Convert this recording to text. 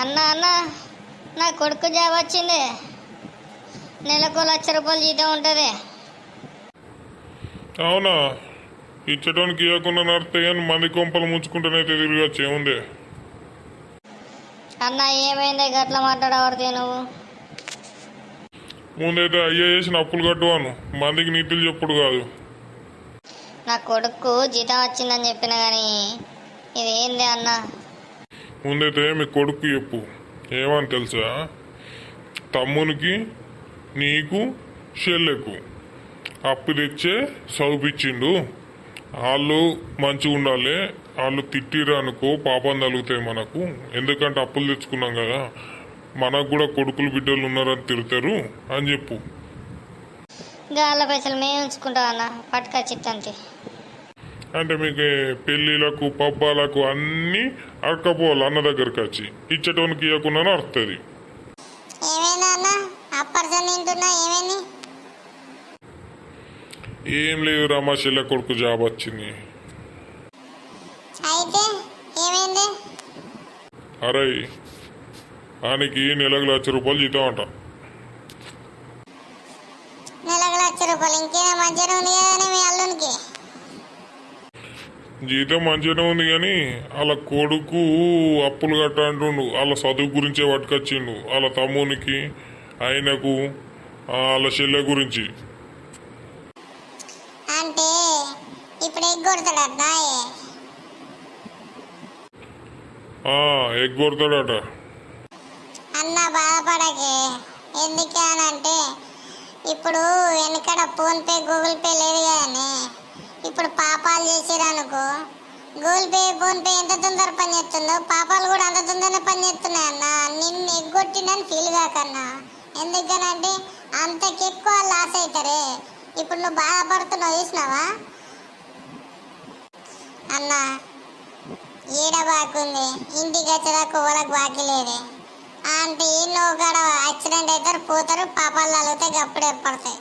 అన్న అన్న నా కొడుకు జాబ్ వచ్చింది. నెలకు లక్ష రూపాయలు జీతం ఉంటుంది. అవునా? ఇచ్చటానికి ఇవ్వకుండా నడితే కానీ మంది కొంపలు ముంచుకుంటేనైతే తిరిగచ్చు ఏముంది అన్న ఏమైంది? గట్ల మాట్లాడవడితే నువ్వు. ముందైతే అయ్యా చేసిన అప్పులు కట్టువాను మందికి నీతులు చెప్పుడు కాదు. నా కొడుకు జీతం వచ్చిందని చెప్పిన కానీ ఇది ఏంది అన్న? ముందైతే మీ కొడుకు చెప్పు. ఏమని తెలుసా? తమ్మునికి నీకు షెల్లెకు అప్పు తెచ్చే చదివిపించిండు వాళ్ళు మంచిగా ఉండాలి వాళ్ళు తిట్టిరు అనుకో పాపం తగులుతాయి మనకు. ఎందుకంటే అప్పులు తెచ్చుకున్నాం కదా. మనకు కూడా కొడుకులు బిడ్డలు ఉన్నారని తిడతారు అని చెప్పు. గాల పైసలు మేము ఉంచుకుంటా అన్న. పట్టుకొచ్చిత్తంతే అంటే మీకు పెళ్ళిళ్ళకు పబ్బాలకు అన్నీ అడకపోవాలి అన్న దగ్గరికి వచ్చి. ఇచ్చటోనికి ఇవ్వకుండా అర్థది ఏమైంది ఏం లేదు రామా చెల్లె కొడుకు జాబ్ వచ్చింది. అరే ఆయనకి నెలకు లక్ష రూపాయలు జీతం అంట నెలకు లక్ష రూపాయలు. ఇంకేనా? మంచిగా ఉంది కదా మీ అల్లునికి. జీతం మంచిగానే ఉంది కానీ వాళ్ళ కొడుకు అప్పులు కట్ట అంటుండు. వాళ్ళ చదువు గురించే పట్టుకొచ్చిండు. వాళ్ళ తమ్మునికి ఆయనకు వాళ్ళ చెల్లె గురించి. అంటే ఇప్పుడు ఎగ్గొడతాడట అన్న బాధపడకే. ఎందుకే అని అంటే ఇప్పుడు వెనకడ ఫోన్ పే గూగుల్ పే లేదు కానీ ఇప్పుడు పాపాలు చేసిరనుకో. గూగుల్ పే ఫోన్ పే ఎంత తొందర పని చేస్తుందో పాపాలు కూడా అంత తొందరనే పని చేస్తున్నాయి అన్న. నిన్ను ఎగ్గొట్టినని ఫీల్ కాకన్నా ఎందుకనంటే అంతకెక్కువ లాస్ అవుతారే ఇప్పుడు నువ్వు బాధపడుతున్నావు చూసినావా? అన్న ఈడ బాకుంది ఇంటికి వచ్చేదాకా ఊరకు బాకీ లేదే. అంటే ఈ నువ్వు కూడా యాక్సిడెంట్ అవుతారు పోతారు పాపాలు తగిలితే అప్పుడే పడతాయి.